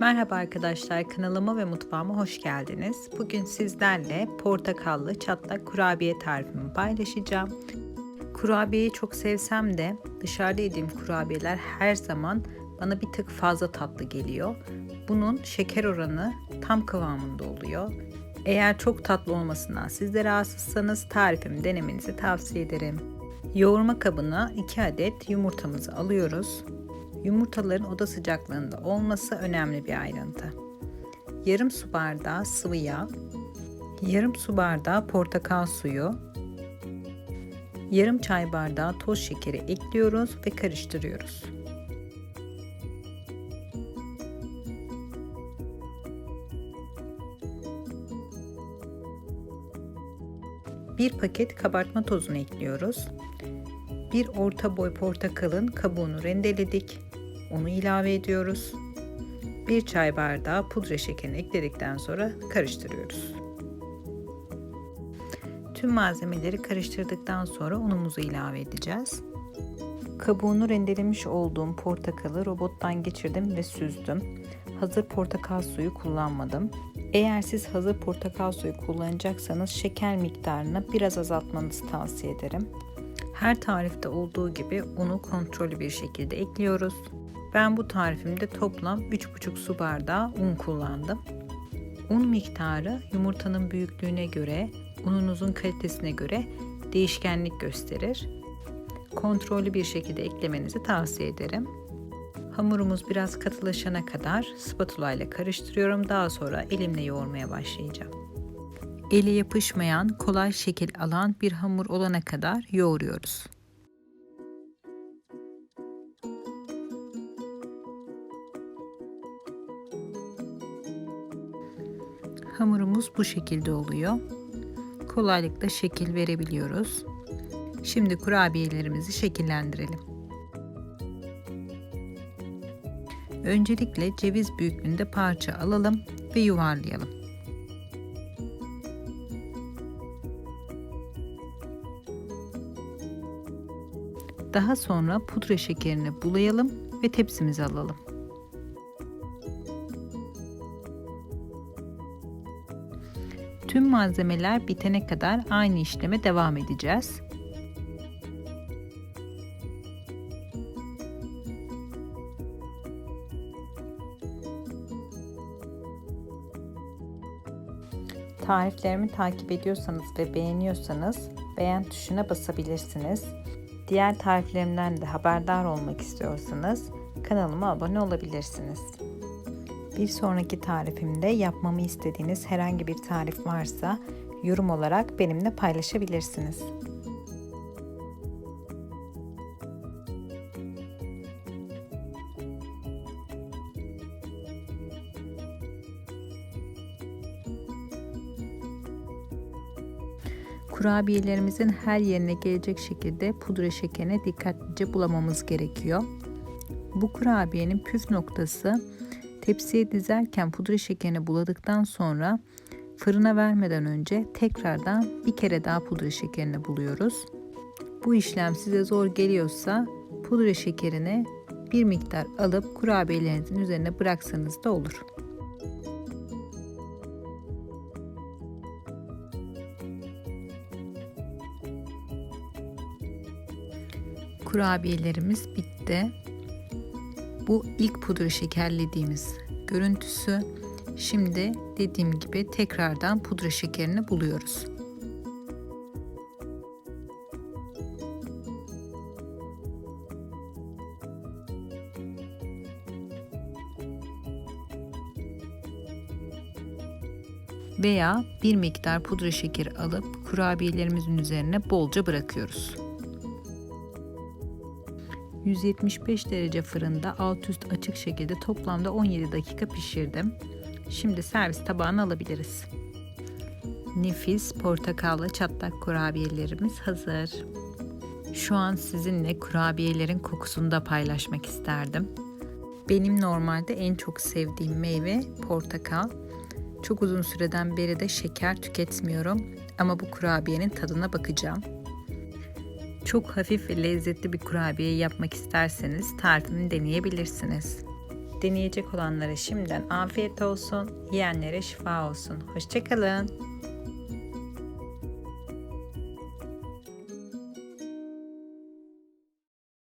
Merhaba arkadaşlar kanalıma ve mutfağıma hoş geldiniz. Bugün sizlerle portakallı çatlak kurabiye tarifimi paylaşacağım. Kurabiyeyi çok sevsem de dışarıda yediğim kurabiyeler her zaman bana bir tık fazla tatlı geliyor. Bunun şeker oranı tam kıvamında oluyor. Eğer çok tatlı olmasından siz de rahatsızsanız tarifimi denemenizi tavsiye ederim. Yoğurma kabına 2 adet yumurtamızı alıyoruz. Yumurtaların oda sıcaklığında olması önemli bir ayrıntı. Yarım su bardağı sıvı yağ, yarım su bardağı portakal suyu, yarım çay bardağı toz şekeri ekliyoruz ve karıştırıyoruz. Bir paket kabartma tozunu ekliyoruz. Bir orta boy portakalın kabuğunu rendeledik. Onu ilave ediyoruz. Bir çay bardağı pudra şekerini ekledikten sonra karıştırıyoruz. Tüm malzemeleri karıştırdıktan sonra unumuzu ilave edeceğiz. Kabuğunu rendelemiş olduğum portakalı robottan geçirdim ve süzdüm. Hazır portakal suyu kullanmadım. Eğer siz hazır portakal suyu kullanacaksanız şeker miktarını biraz azaltmanızı tavsiye ederim. Her tarifte olduğu gibi unu kontrollü bir şekilde ekliyoruz. Ben bu tarifimde toplam 3,5 su bardağı un kullandım. Un miktarı yumurtanın büyüklüğüne göre, ununuzun kalitesine göre değişkenlik gösterir. Kontrollü bir şekilde eklemenizi tavsiye ederim. Hamurumuz biraz katılaşana kadar spatula ile karıştırıyorum. Daha sonra elimle yoğurmaya başlayacağım. Eli yapışmayan, kolay şekil alan bir hamur olana kadar yoğuruyoruz. Hamurumuz bu şekilde oluyor. Kolaylıkla şekil verebiliyoruz. Şimdi kurabiyelerimizi şekillendirelim. Öncelikle ceviz büyüklüğünde parça alalım ve yuvarlayalım. Daha sonra pudra şekerini bulayalım ve tepsimize alalım. Tüm malzemeler bitene kadar aynı işleme devam edeceğiz. Tariflerimi takip ediyorsanız ve beğeniyorsanız beğen tuşuna basabilirsiniz. Diğer tariflerimden de haberdar olmak istiyorsanız kanalıma abone olabilirsiniz. Bir sonraki tarifimde yapmamı istediğiniz herhangi bir tarif varsa yorum olarak benimle paylaşabilirsiniz. Kurabiyelerimizin her yerine gelecek şekilde pudra şekerini dikkatlice bulamamız gerekiyor. Bu kurabiyenin püf noktası tepsiye dizerken pudra şekerini buladıktan sonra fırına vermeden önce tekrardan bir kere daha pudra şekerini buluyoruz. Bu işlem size zor geliyorsa pudra şekerini bir miktar alıp kurabiyelerinizin üzerine bıraksanız da olur. Kurabiyelerimiz bitti. Bu ilk pudra şekerlediğimiz görüntüsü. Şimdi dediğim gibi tekrardan pudra şekerini buluyoruz. Veya bir miktar pudra şekeri alıp kurabiyelerimizin üzerine bolca bırakıyoruz. 175 derece fırında alt üst açık şekilde toplamda 17 dakika pişirdim. Şimdi servis tabağına alabiliriz. Nefis portakallı çatlak kurabiyelerimiz hazır. Şu an sizinle kurabiyelerin kokusunu da paylaşmak isterdim. Benim normalde en çok sevdiğim meyve portakal. Çok uzun süreden beri de şeker tüketmiyorum ama bu kurabiyenin tadına bakacağım. Çok hafif ve lezzetli bir kurabiye yapmak isterseniz tarifini deneyebilirsiniz. Deneyecek olanlara şimdiden afiyet olsun, yiyenlere şifa olsun. Hoşçakalın.